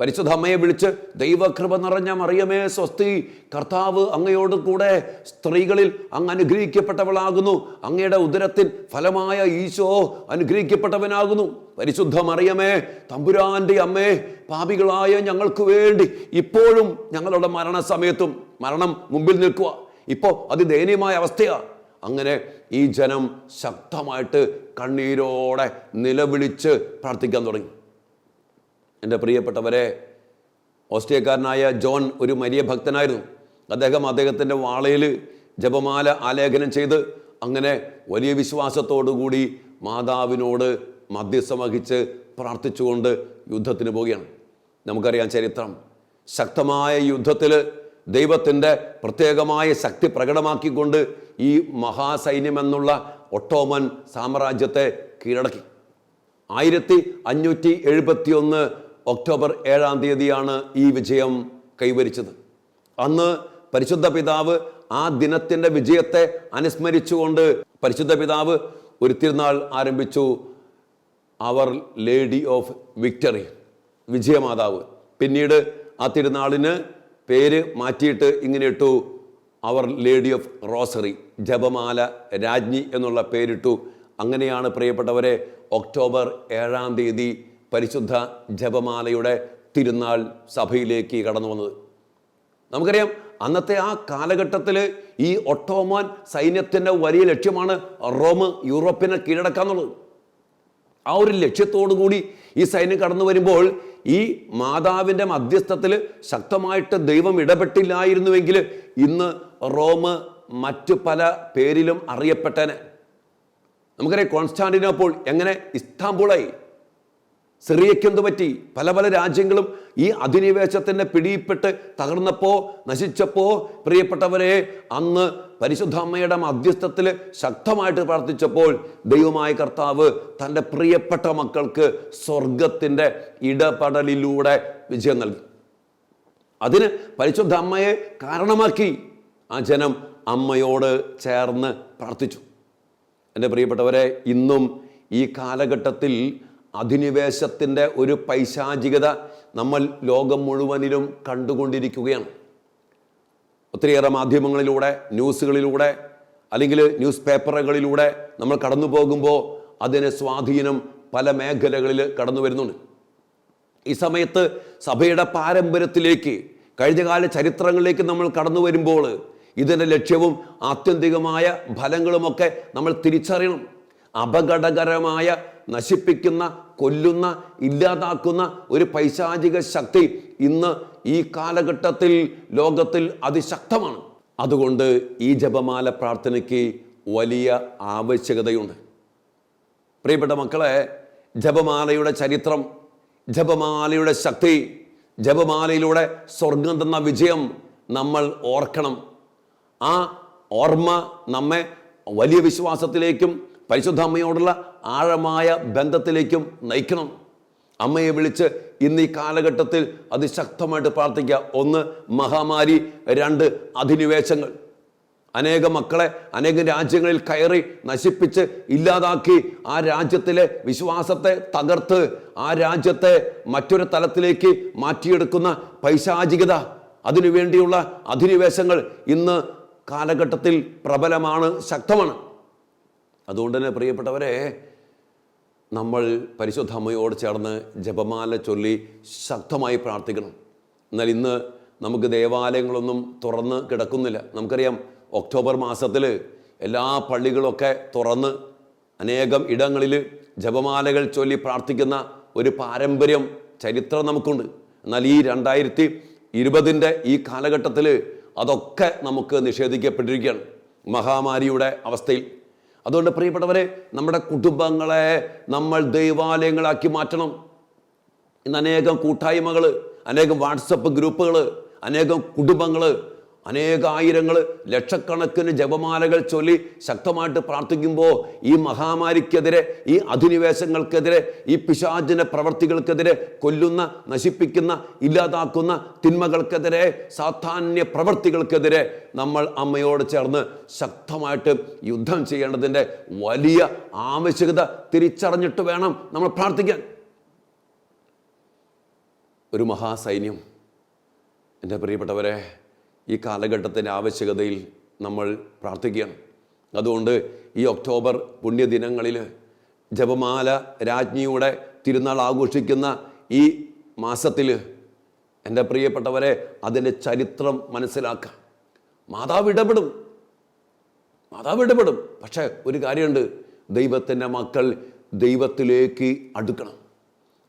പരിശുദ്ധ അമ്മയെ വിളിച്ച് ദൈവകൃപ നിറഞ്ഞ മറിയമേ സ്വസ്തി കർത്താവ് അങ്ങയോട് കൂടെ സ്ത്രീകളിൽ അങ്ങ് അനുഗ്രഹിക്കപ്പെട്ടവളാകുന്നു. അങ്ങയുടെ ഉദരത്തിൽ ഫലമായ ഈശോ അനുഗ്രഹിക്കപ്പെട്ടവനാകുന്നു. പരിശുദ്ധ മറിയമേ തമ്പുരാന്റെ അമ്മേ പാപികളായ ഞങ്ങൾക്ക് വേണ്ടി ഇപ്പോഴും ഞങ്ങളുടെ മരണസമയത്തും മരണം മുമ്പിൽ നിൽക്കുക. ഇപ്പോൾ അതിദയനീയമായ അവസ്ഥയാണ് അങ്ങനെ ഈ ജനം ശക്തമായിട്ട് കണ്ണീരോടെ നിലവിളിച്ച് പ്രാർത്ഥിക്കാൻ തുടങ്ങി. എന്റെ പ്രിയപ്പെട്ടവരെ ഓസ്ട്രിയക്കാരനായ ജോൺ ഒരു മരിയ ഭക്തനായിരുന്നു. അദ്ദേഹം അദ്ദേഹത്തിന്റെ വാളയിൽ ജപമാല ആലേഖനം ചെയ്ത് അങ്ങനെ വലിയ വിശ്വാസത്തോടുകൂടി മാതാവിനോട് മധ്യസ്ഥം വഹിച്ച് പ്രാർത്ഥിച്ചുകൊണ്ട് യുദ്ധത്തിന് പോവുകയാണ്. നമുക്കറിയാം ചരിത്രം. ശക്തമായ യുദ്ധത്തിൽ ദൈവത്തിന്റെ പ്രത്യേകമായ ശക്തി പ്രകടമാക്കിക്കൊണ്ട് ഈ മഹാസൈന്യമെന്നുള്ള ഒട്ടോമൻ സാമ്രാജ്യത്തെ കീഴടക്കി. ആയിരത്തി അഞ്ഞൂറ്റി എഴുപത്തി ഒന്ന് ഒക്ടോബർ ഏഴാം തീയതിയാണ് ഈ വിജയം കൈവരിച്ചത്. അന്ന് പരിശുദ്ധ പിതാവ് ആ ദിനത്തിന്റെ വിജയത്തെ അനുസ്മരിച്ചുകൊണ്ട് പരിശുദ്ധ പിതാവ് ഒരു തിരുനാൾ ആരംഭിച്ചു. അവർ ലേഡി ഓഫ് വിക്ടറി വിജയമാതാവ്. പിന്നീട് ആ തിരുനാളിന് പേര് മാറ്റിയിട്ട് ഇങ്ങനെ ഇട്ടു. അവർ ലേഡി ഓഫ് റോസറി ജപമാല രാജ്ഞി എന്നുള്ള പേരിട്ടു. അങ്ങനെയാണ് പ്രിയപ്പെട്ടവരെ ഒക്ടോബർ ഏഴാം തീയതി പരിശുദ്ധ ജപമാലയുടെ തിരുനാൾ സഭയിലേക്ക് കടന്നു വന്നത്. നമുക്കറിയാം അന്നത്തെ ആ കാലഘട്ടത്തിൽ ഈ ഒട്ടോമാൻ സൈന്യത്തിന്റെ വലിയ ലക്ഷ്യമാണ് റോം യൂറോപ്പിനെ കീഴടക്കാന്നുള്ളത്. ആ ഒരു ലക്ഷ്യത്തോടു കൂടി ഈ സൈന്യം കടന്നു വരുമ്പോൾ ഈ മാതാവിന്റെ മധ്യസ്ഥത്തിൽ ശക്തമായിട്ട് ദൈവം ഇടപെട്ടില്ലായിരുന്നുവെങ്കിൽ ഇന്ന് റോം മറ്റു പല പേരിലും അറിയപ്പെട്ടനെ. നമുക്കറിയാം കോൺസ്റ്റാന്റിനോപ്പോൾ എങ്ങനെ ഇസ്താംബുളായി സിറിയയ്ക്ക് എന്ത് പറ്റി? പല പല രാജ്യങ്ങളും ഈ അധിനിവേശത്തിന്റെ പിടിയിൽപ്പെട്ട് തകർന്നപ്പോ നശിച്ചപ്പോ പ്രിയപ്പെട്ടവരെ അന്ന് പരിശുദ്ധ അമ്മയുടെ മധ്യസ്ഥത്തിൽ ശക്തമായിട്ട് പ്രാർത്ഥിച്ചപ്പോൾ ദൈവമായ കർത്താവ് തന്റെ പ്രിയപ്പെട്ട മക്കൾക്ക് സ്വർഗത്തിന്റെ ഇടപെടലിലൂടെ വിജയം നൽകി. അതിന് പരിശുദ്ധ അമ്മയെ കാരണമാക്കി ആ ജനം അമ്മയോട് ചേർന്ന് പ്രാർത്ഥിച്ചു. എന്റെ പ്രിയപ്പെട്ടവരെ ഇന്നും ഈ കാലഘട്ടത്തിൽ അധിനിവേശത്തിന്റെ ഒരു പൈശാചികത നമ്മൾ ലോകം മുഴുവനിലും കണ്ടുകൊണ്ടിരിക്കുകയാണ്. ഒത്തിരിയേറെ മാധ്യമങ്ങളിലൂടെ ന്യൂസുകളിലൂടെ അല്ലെങ്കിൽ ന്യൂസ് പേപ്പറുകളിലൂടെ നമ്മൾ കടന്നു പോകുമ്പോൾ അതിന് സ്വാധീനം പല മേഖലകളിൽ കടന്നു വരുന്നുണ്ട്. ഈ സമയത്ത് സഭയുടെ പാരമ്പര്യത്തിലേക്ക് കഴിഞ്ഞകാല ചരിത്രങ്ങളിലേക്ക് നമ്മൾ കടന്നു വരുമ്പോൾ ഇതിന്റെ ലക്ഷ്യവും ആത്യന്തികമായ ഫലങ്ങളുമൊക്കെ നമ്മൾ തിരിച്ചറിയണം. അപകടകരമായ നശിപ്പിക്കുന്ന കൊല്ലുന്ന ഇല്ലാതാക്കുന്ന ഒരു പൈശാചിക ശക്തി ഇന്ന് ഈ കാലഘട്ടത്തിൽ ലോകത്തിൽ അതിശക്തമാണ്. അതുകൊണ്ട് ഈ ജപമാല പ്രാർത്ഥനയ്ക്ക് വലിയ ആവശ്യകതയുണ്ട്. പ്രിയപ്പെട്ട മക്കളെ ജപമാലയുടെ ചരിത്രം ജപമാലയുടെ ശക്തി ജപമാലയിലൂടെ സ്വർഗം തന്ന വിജയം നമ്മൾ ഓർക്കണം. ആ ഓർമ്മ നമ്മെ വലിയ വിശ്വാസത്തിലേക്കും പരിശുദ്ധ അമ്മയോടുള്ള ആഴമായ ബന്ധത്തിലേക്കും നയിക്കണം. അമ്മയെ വിളിച്ച് ഇന്ന് ഈ കാലഘട്ടത്തിൽ അതിശക്തമായിട്ട് പ്രാർത്ഥിക്കുക. ഒന്ന് മഹാമാരി രണ്ട് അധിനിവേശങ്ങൾ. അനേക മക്കളെ അനേകം രാജ്യങ്ങളിൽ കയറി നശിപ്പിച്ച് ഇല്ലാതാക്കി ആ രാജ്യത്തിലെ വിശ്വാസത്തെ തകർത്ത് ആ രാജ്യത്തെ മറ്റൊരു തലത്തിലേക്ക് മാറ്റിയെടുക്കുന്ന പൈശാചികത. അതിനുവേണ്ടിയുള്ള അധിനിവേശങ്ങൾ ഇന്ന് കാലഘട്ടത്തിൽ പ്രബലമാണ് ശക്തമാണ്. അതുകൊണ്ട് തന്നെ പ്രിയപ്പെട്ടവരെ നമ്മൾ പരിശുദ്ധ അമ്മയോട് ചേർന്ന് ജപമാല ചൊല്ലി ശക്തമായി പ്രാർത്ഥിക്കണം. എന്നാൽ ഇന്ന് നമുക്ക് ദേവാലയങ്ങളൊന്നും തുറന്ന് കിടക്കുന്നില്ല. നമുക്കറിയാം ഒക്ടോബർ മാസത്തിൽ എല്ലാ പള്ളികളൊക്കെ തുറന്ന് അനേകം ഇടങ്ങളിൽ ജപമാലകൾ ചൊല്ലി പ്രാർത്ഥിക്കുന്ന ഒരു പാരമ്പര്യം ചരിത്രം നമുക്കുണ്ട്. എന്നാൽ ഈ രണ്ടായിരത്തി ഇരുപതിന്റെ ഈ കാലഘട്ടത്തിൽ അതൊക്കെ നമുക്ക് നിഷേധിക്കപ്പെട്ടിരിക്കുകയാണ്. മഹാമാരിയുടെ അവസ്ഥയിൽ അതുകൊണ്ട് പ്രിയപ്പെട്ടവരെ നമ്മുടെ കുടുംബങ്ങളെ നമ്മൾ ദൈവാലയങ്ങളാക്കി മാറ്റണം. ഇന്ന് അനേകം കൂട്ടായ്മകൾ അനേകം വാട്സപ്പ് ഗ്രൂപ്പുകൾ അനേകം കുടുംബങ്ങൾ അനേകായിരങ്ങൾ ലക്ഷക്കണക്കിന് ജപമാലകൾ ചൊല്ലി ശക്തമായിട്ട് പ്രാർത്ഥിക്കുമ്പോൾ ഈ മഹാമാരിക്കെതിരെ ഈ അധിനിവേശങ്ങൾക്കെതിരെ ഈ പിശാചിന പ്രവർത്തികൾക്കെതിരെ കൊല്ലുന്ന നശിപ്പിക്കുന്ന ഇല്ലാതാക്കുന്ന തിന്മകൾക്കെതിരെ സാധാന്യ പ്രവർത്തികൾക്കെതിരെ നമ്മൾ അമ്മയോട് ചേർന്ന് ശക്തമായിട്ട് യുദ്ധം ചെയ്യേണ്ടതിന്റെ വലിയ ആവശ്യകത തിരിച്ചറിഞ്ഞിട്ട് വേണം നമ്മൾ പ്രാർത്ഥിക്കാൻ. ഒരു മഹാസൈന്യം. എന്റെ പ്രിയപ്പെട്ടവരെ ഈ കാലഘട്ടത്തിന്റെ ആവശ്യകതയിൽ നമ്മൾ പ്രാർത്ഥിക്കുകയാണ്. അതുകൊണ്ട് ഈ ഒക്ടോബർ പുണ്യദിനങ്ങളിൽ ജപമാല രാജ്ഞിയുടെ തിരുനാൾ ആഘോഷിക്കുന്ന ഈ മാസത്തിൽ എന്റെ പ്രിയപ്പെട്ടവരെ അതിന്റെ ചരിത്രം മനസ്സിലാക്കാം മാതാവ് ഇടപെടും. മാതാവ് ഇടപെടും. പക്ഷേ ഒരു കാര്യമുണ്ട്. ദൈവത്തിന്റെ മക്കൾ ദൈവത്തിലേക്ക് അടുക്കണം.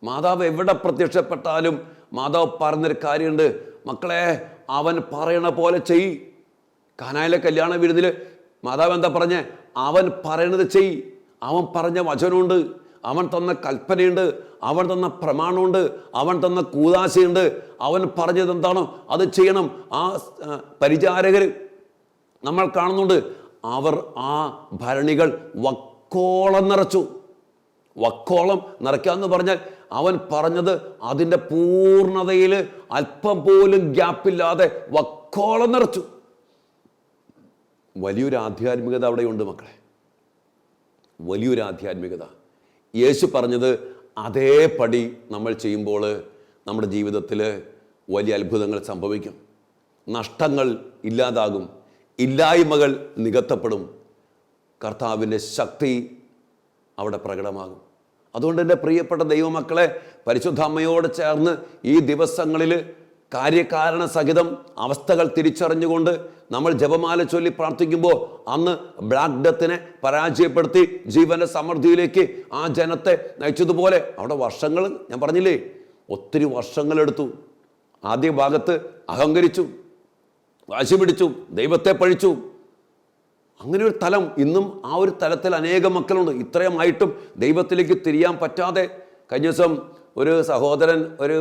മാതാവ് എവിടെ പ്രത്യക്ഷപ്പെട്ടാലും മാതാവ് പറഞ്ഞൊരു കാര്യമുണ്ട്. മക്കളെ അവൻ പറയണ പോലെ ചെയ്. കാനായിലെ കല്യാണ വിരുന്നിൽ മാതാവ് എന്താ പറഞ്ഞേ? അവൻ പറയണത് ചെയ്. അവൻ പറഞ്ഞ വചനമുണ്ട്. അവൻ തന്ന കൽപ്പനയുണ്ട്. അവൻ തന്ന പ്രമാണമുണ്ട്. അവൻ തന്ന കൂതാശയുണ്ട്. അവൻ പറഞ്ഞത് എന്താണോ അത് ചെയ്യണം. ആ പരിചാരകർ നമ്മൾ കാണുന്നുണ്ട്. അവർ ആ ഭരണികൾ വക്കോളം നിറച്ചു. വക്കോളം നിറയ്ക്കാന്ന് പറഞ്ഞാൽ അവൻ പറഞ്ഞത് അതിന്റെ പൂർണതയിൽ അല്പം പോലും ഗ്യാപ്പില്ലാതെ വക്കോളം നിറച്ചു. വലിയൊരു ആധ്യാത്മികത അവിടെയുണ്ട് മക്കളെ. വലിയൊരു ആധ്യാത്മികത. യേശു പറഞ്ഞത് അതേപടി നമ്മൾ ചെയ്യുമ്പോൾ നമ്മുടെ ജീവിതത്തിൽ വലിയ അത്ഭുതങ്ങൾ സംഭവിക്കും. നഷ്ടങ്ങൾ ഇല്ലാതാകും. ഇല്ലായ്മകൾ നികത്തപ്പെടും. കർത്താവിന്റെ ശക്തി അവിടെ പ്രകടമാകും. അതുകൊണ്ട് എന്റെ പ്രിയപ്പെട്ട ദൈവമക്കളെ പരിശുദ്ധ അമ്മയോട് ചേർന്ന് ഈ ദിവസങ്ങളിൽ കാര്യകാരണ സഹിതം അവസ്ഥകൾ തിരിച്ചറിഞ്ഞുകൊണ്ട് നമ്മൾ ജപമാല ചൊല്ലി പ്രാർത്ഥിക്കുമ്പോൾ അന്ന് ബ്ലാക്ക് ഡെത്തിനെ പരാജയപ്പെടുത്തി ജീവന്റെ സമൃദ്ധിയിലേക്ക് ആ ജനത്തെ നയിച്ചതുപോലെ അവിടെ വർഷങ്ങൾ ഞാൻ പറഞ്ഞില്ലേ ഒത്തിരി വർഷങ്ങളെടുത്തു. ആദ്യ ഭാഗത്ത് അഹങ്കരിച്ചു വാശി പിടിച്ചു ദൈവത്തെ പഴിച്ചു. അങ്ങനെ ഒരു തലം ഇന്നും ആ ഒരു തലത്തിൽ അനേകം മക്കളുണ്ട്. ഇത്രയുമായിട്ടും ദൈവത്തിലേക്ക് തിരിയാൻ പറ്റാതെ കഴിഞ്ഞ ദിവസം ഒരു സഹോദരൻ ഒരു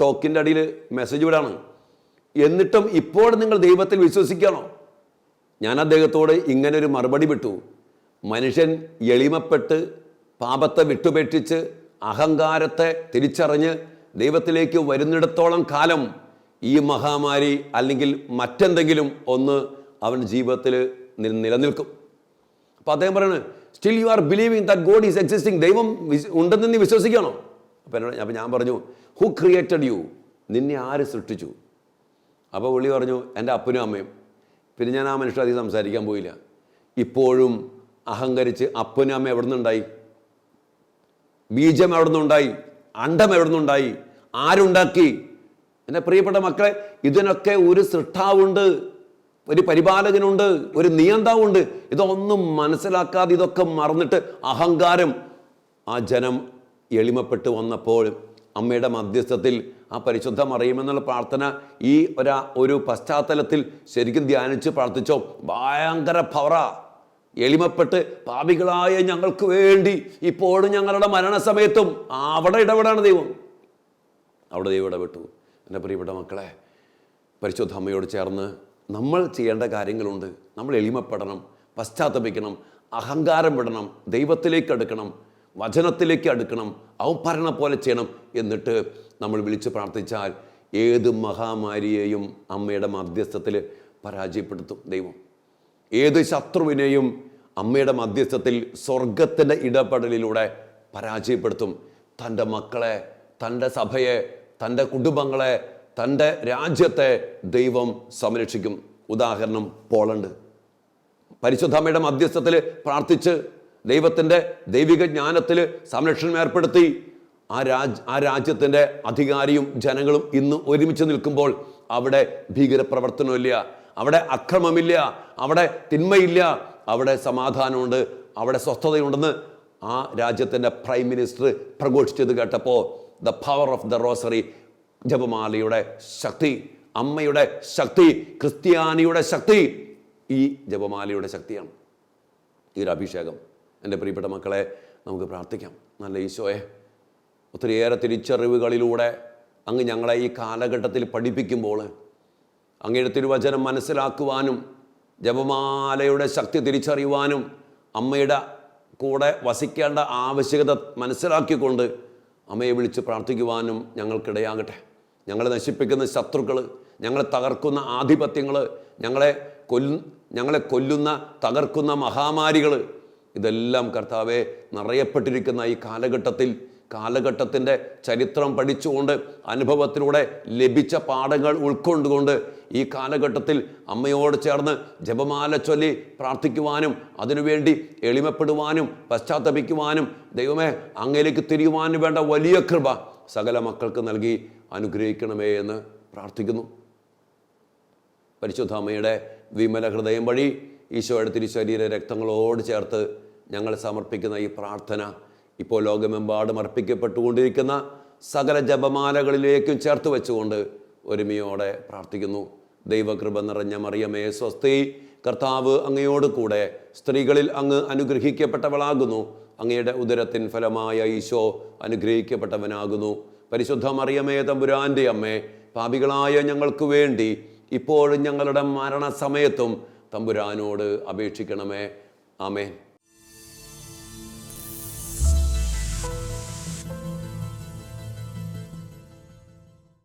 ടോക്കിന്റെ അടിയിൽ മെസ്സേജ് വിടാണ്. എന്നിട്ടും ഇപ്പോൾ നിങ്ങൾ ദൈവത്തിൽ വിശ്വസിക്കണോ ഞാൻ അദ്ദേഹത്തോട് ഇങ്ങനെ ഒരു മറുപടി വിട്ടു. മനുഷ്യൻ എളിമപ്പെട്ട് പാപത്തെ വിട്ടുപേക്ഷിച്ച് അഹങ്കാരത്തെ തിരിച്ചറിഞ്ഞ് ദൈവത്തിലേക്ക് വരുന്നിടത്തോളം കാലം ഈ മഹാമാരി അല്ലെങ്കിൽ മറ്റെന്തെങ്കിലും ഒന്ന് അവൻ ജീവിതത്തിൽ നിലനിൽക്കും. അപ്പോൾ അദ്ദേഹം പറയുന്നത് still you are believing that God is existing ദൈവം ഉണ്ടെന്ന് നീ വിശ്വസിക്കണോ? അപ്പോൾ എന്നോട് അപ്പോൾ ഞാൻ പറഞ്ഞു ഹു ക്രിയേറ്റഡ് യു നിന്നെ ആര് സൃഷ്ടിച്ചു? അപ്പോൾ പുള്ളി പറഞ്ഞു എന്റെ അപ്പനും അമ്മയും. പിന്നെ ഞാൻ ആ മനുഷ്യർ അധികം സംസാരിക്കാൻ പോയില്ല. ഇപ്പോഴും അഹങ്കരിച്ച് അപ്പനും അമ്മ എവിടെ നിന്നുണ്ടായി? ബീജം എവിടെ നിന്നുണ്ടായി? അണ്ടം എവിടെ നിന്നുണ്ടായി? ആരുണ്ടാക്കി? എന്റെ പ്രിയപ്പെട്ട മക്കളെ ഇതിനൊക്കെ ഒരു സൃഷ്ടാവുണ്ട്. ഒരു പരിപാലകനുണ്ട് ഒരു നിയന്താവുണ്ട്. ഇതൊന്നും മനസ്സിലാക്കാതെ ഇതൊക്കെ മറന്നിട്ട് അഹങ്കാരം. ആ ജനം എളിമപ്പെട്ട് വന്നപ്പോൾ അമ്മയുടെ മധ്യസ്ഥത്തിൽ ആ പരിശുദ്ധ മറിയുമെന്നുള്ള പ്രാർത്ഥന ഈ ഒരാ ഒരു പശ്ചാത്തലത്തിൽ ശരിക്കും ധ്യാനിച്ച് പ്രാർത്ഥിച്ചോ ഭയങ്കര പവറ. എളിമപ്പെട്ട് പാപികളായ ഞങ്ങൾക്ക് വേണ്ടി ഇപ്പോഴും ഞങ്ങളുടെ മരണസമയത്തും അവിടെ ഇടപെടാണ് ദൈവം. അവിടെ ദൈവം ഇടപെട്ടു. എന്റെ പ്രിയപ്പെട്ട മക്കളെ പരിശുദ്ധ അമ്മയോട് ചേർന്ന് നമ്മൾ ചെയ്യേണ്ട കാര്യങ്ങളുണ്ട്. നമ്മൾ എളിമപ്പെടണം പശ്ചാത്തപിക്കണം അഹങ്കാരം വിടണം ദൈവത്തിലേക്ക് അടുക്കണം വചനത്തിലേക്ക് അടുക്കണം അവൻ പോലെ ചെയ്യണം എന്നിട്ട് നമ്മൾ വിളിച്ച് പ്രാർത്ഥിച്ചാൽ ഏത് മഹാമാരിയെയും അമ്മയുടെ മധ്യസ്ഥത്തിൽ പരാജയപ്പെടുത്തും ദൈവം. ഏത് ശത്രുവിനെയും അമ്മയുടെ മധ്യസ്ഥത്തിൽ സ്വർഗത്തിന്റെ ഇടപെടലിലൂടെ പരാജയപ്പെടുത്തും. തന്റെ മക്കളെ തന്റെ സഭയെ തന്റെ കുടുംബങ്ങളെ തന്റെ രാജ്യത്തെ ദൈവം സംരക്ഷിക്കും. ഉദാഹരണം പോളണ്ട്. പരിശുദ്ധമ്മയുടെ മധ്യസ്ഥത്തിൽ പ്രാർത്ഥിച്ച് ദൈവത്തിന്റെ ദൈവിക ജ്ഞാനത്തിൽ സംരക്ഷണം ഏർപ്പെടുത്തി. ആ രാജ് ആ രാജ്യത്തിന്റെ അധികാരിയും ജനങ്ങളും ഇന്ന് ഒരുമിച്ച് നിൽക്കുമ്പോൾ അവിടെ ഭീകരപ്രവർത്തനമില്ല. അവിടെ അക്രമമില്ല. അവിടെ തിന്മയില്ല. അവിടെ സമാധാനമുണ്ട്. അവിടെ സ്വസ്ഥതയുണ്ടെന്ന് ആ രാജ്യത്തിന്റെ പ്രൈം മിനിസ്റ്റർ പ്രഘോഷിച്ചത് കേട്ടപ്പോൾ the power of the rosary ജപമാലയുടെ ശക്തി അമ്മയുടെ ശക്തി ക്രിസ്ത്യാനിയുടെ ശക്തി ഈ ജപമാലയുടെ ശക്തിയാണ്. ഈ ഒരു അഭിഷേകം. എന്റെ പ്രിയപ്പെട്ട മക്കളെ നമുക്ക് പ്രാർത്ഥിക്കാം. നല്ല ഈശോയെ ഒത്തിരിയേറെ തിരിച്ചറിവുകളിലൂടെ അങ്ങ് ഞങ്ങളെ ഈ കാലഘട്ടത്തിൽ പഠിപ്പിക്കുമ്പോൾ അങ്ങയുടെ തിരുവചനം മനസ്സിലാക്കുവാനും ജപമാലയുടെ ശക്തി തിരിച്ചറിയുവാനും അമ്മയുടെ കൂടെ വസിക്കേണ്ട ആവശ്യകത മനസ്സിലാക്കിക്കൊണ്ട് അമ്മയെ വിളിച്ച് പ്രാർത്ഥിക്കുവാനും ഞങ്ങൾക്കിടയാകട്ടെ. ഞങ്ങളെ നശിപ്പിക്കുന്ന ശത്രുക്കൾ ഞങ്ങളെ തകർക്കുന്ന ആധിപത്യങ്ങൾ ഞങ്ങളെ കൊല്ലു ഞങ്ങളെ കൊല്ലുന്ന തകർക്കുന്ന മഹാമാരികൾ ഇതെല്ലാം കർത്താവെ നിറയപ്പെട്ടിരിക്കുന്ന ഈ കാലഘട്ടത്തിൽ കാലഘട്ടത്തിന്റെ ചരിത്രം പഠിച്ചുകൊണ്ട് അനുഭവത്തിലൂടെ ലഭിച്ച പാഠങ്ങൾ ഉൾക്കൊണ്ടുകൊണ്ട് ഈ കാലഘട്ടത്തിൽ അമ്മയോട് ചേർന്ന് ജപമാല ചൊല്ലി പ്രാർത്ഥിക്കുവാനും അതിനുവേണ്ടി എളിമപ്പെടുവാനും പശ്ചാത്തപിക്കുവാനും ദൈവമേ അങ്ങയിലേക്ക് തിരിയുവാനും വേണ്ട വലിയ കൃപ. സകല മക്കൾക്ക് നൽകി അനുഗ്രഹിക്കണമേ എന്ന് പ്രാർത്ഥിക്കുന്നു. പരിശുദ്ധ അമ്മയുടെ വിമല ഹൃദയം വഴി ഈശോയുടെ തിരുശരീര രക്തങ്ങളോട് ചേർത്ത് ഞങ്ങൾ സമർപ്പിക്കുന്ന ഈ പ്രാർത്ഥന ഇപ്പോൾ ലോകമെമ്പാടും അർപ്പിക്കപ്പെട്ടുകൊണ്ടിരിക്കുന്ന സകല ജപമാലകളിലേക്കും ചേർത്ത് വെച്ചുകൊണ്ട് ഒരുമയോടെ പ്രാർത്ഥിക്കുന്നു. ദൈവകൃപ നിറഞ്ഞ മറിയമേ സ്വസ്തി. കർത്താവ് അങ്ങയോട് കൂടെ സ്ത്രീകളിൽ അങ്ങ് അനുഗ്രഹിക്കപ്പെട്ടവളാകുന്നു. അങ്ങയുടെ ഉദരത്തിൻ ഫലമായ ഈശോ അനുഗ്രഹിക്കപ്പെട്ടവനാകുന്നു. പരിശുദ്ധ മറിയമേ തമ്പുരാന്റെ അമ്മേ പാപികളായ ഞങ്ങൾക്ക് വേണ്ടി ഇപ്പോഴും ഞങ്ങളുടെ മരണസമയത്തും തമ്പുരാനോട് അപേക്ഷിക്കണമേ. ആമേൻ.